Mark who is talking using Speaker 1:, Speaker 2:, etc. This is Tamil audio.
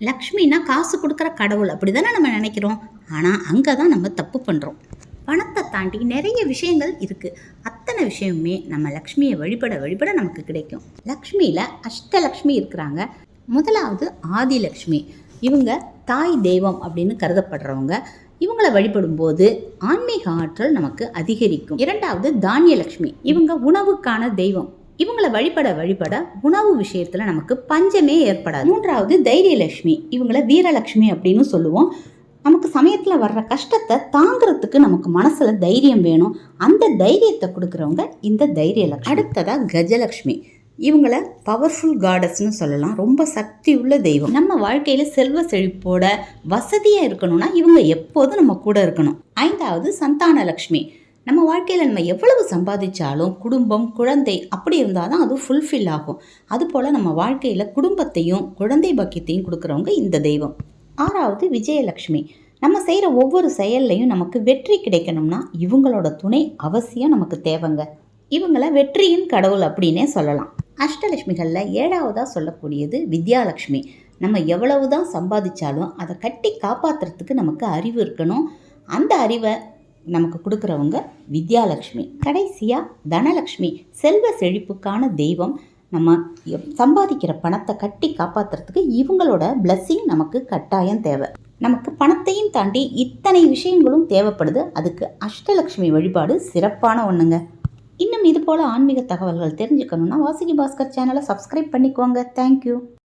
Speaker 1: லக்ஷ்மினா காசு கொடுக்குற கடவுள் அப்படி தானே நம்ம நினைக்கிறோம். ஆனால் அங்கே தான் நம்ம தப்பு பண்ணுறோம் பணத்தை தாண்டி நிறைய விஷயங்கள் இருக்குது அத்தனை விஷயமுமே நம்ம லக்ஷ்மியை வழிபட வழிபட நமக்கு கிடைக்கும். லக்ஷ்மியில் அஷ்டலக்ஷ்மி இருக்கிறாங்க. முதலாவது ஆதிலக்ஷ்மி. இவங்க தாய் தெய்வம் அப்படின்னு கருதப்படுறவங்க. இவங்களை வழிபடும்போது ஆன்மீக ஆற்றல் நமக்கு அதிகரிக்கும். இரண்டாவது தானியலக்ஷ்மி. இவங்க உணவுக்கான தெய்வம். இவங்களை வழிபட வழிபட உணவு விஷயத்துல நமக்கு பஞ்சமே ஏற்படாது. மூன்றாவது தைரியலட்சுமி. இவங்கள வீரலட்சுமி அப்படின்னு சொல்லுவோம். நமக்கு சமயத்தில் வர்ற கஷ்டத்தை தாங்கிறதுக்கு நமக்கு மனசில் தைரியம் வேணும். அந்த தைரியத்தை கொடுக்குறவங்க இந்த தைரியலக்ஷ்மி அடுத்ததாக கஜலக்ஷ்மி இவங்கள பவர்ஃபுல் காடஸ்னு சொல்லலாம். ரொம்ப சக்தி உள்ள தெய்வம். நம்ம வாழ்க்கையில் செல்வ செழிப்போட வசதியாக இருக்கணும்னா இவங்க எப்போதும் நம்ம கூட இருக்கணும். ஐந்தாவது சந்தானலக்ஷ்மி நம்ம வாழ்க்கையில் நம்ம எவ்வளவு சம்பாதிச்சாலும் குடும்பம் குழந்தை அப்படி இருந்தால் தான் அது ஃபுல்ஃபில் ஆகும். அதுபோல் நம்ம வாழ்க்கையில் குடும்பத்தையும் குழந்தை பக்கியத்தையும் கொடுக்குறவங்க இந்த தெய்வம். ஆறாவது விஜயலக்ஷ்மி நம்ம செய்கிற ஒவ்வொரு செயல்லையும் நமக்கு வெற்றி கிடைக்கணும்னா இவங்களோட துணை அவசியம் நமக்கு தேவைங்க. இவங்கள வெற்றியின் கடவுள் அப்படின்னே சொல்லலாம். அஷ்டலட்சுமிகளில் ஏழாவதாக சொல்லக்கூடியது வித்யாலட்சுமி. நம்ம எவ்வளவு தான் சம்பாதிச்சாலும் அதை கட்டி காப்பாற்றுறதுக்கு நமக்கு அறிவு இருக்கணும். அந்த அறிவை நமக்கு கொடுக்குறவங்க வித்யாலக்ஷ்மி. கடைசியாக தனலக்ஷ்மி. செல்வ செழிப்புக்கான தெய்வம். நம்ம சம்பாதிக்கிற பணத்தை கட்டி காப்பாற்றுறதுக்கு இவங்களோட பிளஸ்ஸிங் நமக்கு கட்டாயம் தேவை. நமக்கு பணத்தையும் தாண்டி இத்தனை விஷயங்களும் தேவைப்படுது. அதுக்கு அஷ்டலக்ஷ்மி வழிபாடு சிறப்பான ஒன்றுங்க இன்னும் இது போல் ஆன்மீக தகவல்கள் தெரிஞ்சுக்கணுன்னா வாசுகி பாஸ்கர் சேனலை சப்ஸ்கிரைப் பண்ணிக்கோங்க. தேங்க்யூ